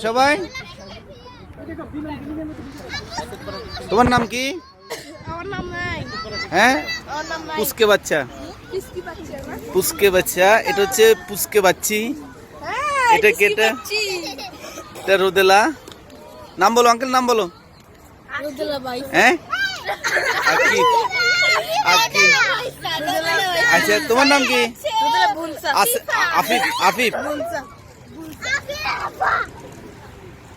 সবাই? তোমার নাম কি? আমার নাম নাই হ্যাঁ? পুচকে বাচ্চা। পুচকে বাচ্চা এটা হচ্ছে পুচকে বাচ্চি। হ্যাঁ এটা কেটে? এটা? রোদেলা। নাম বলো আঙ্কেল নাম বলো। হ্যাঁ? আচ্ছা তোমার নাম কি? আস- আফিফ আফিফ।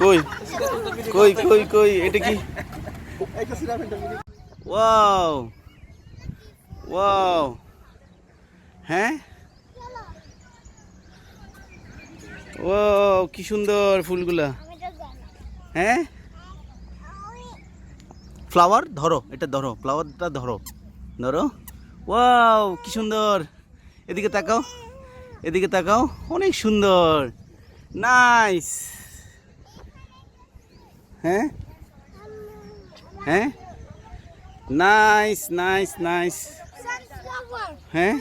কই? কই কই কই? এটা কি? ওয়াও। ওয়াও। হ্যাঁ? ও কি সুন্দর ফুলগুলা। হ্যাঁ? ফ্লাওয়ার, ধরো, এটা ধরো, ফ্লাওয়ারটা ধরো। ধরো। ওয়াও কি সুন্দর। এদিকে তাকাও এদিকে তাকাও অনেক সুন্দর। নাইস। হ্যাঁ? হ্যাঁ? Nice nice nice. হ্যাঁ?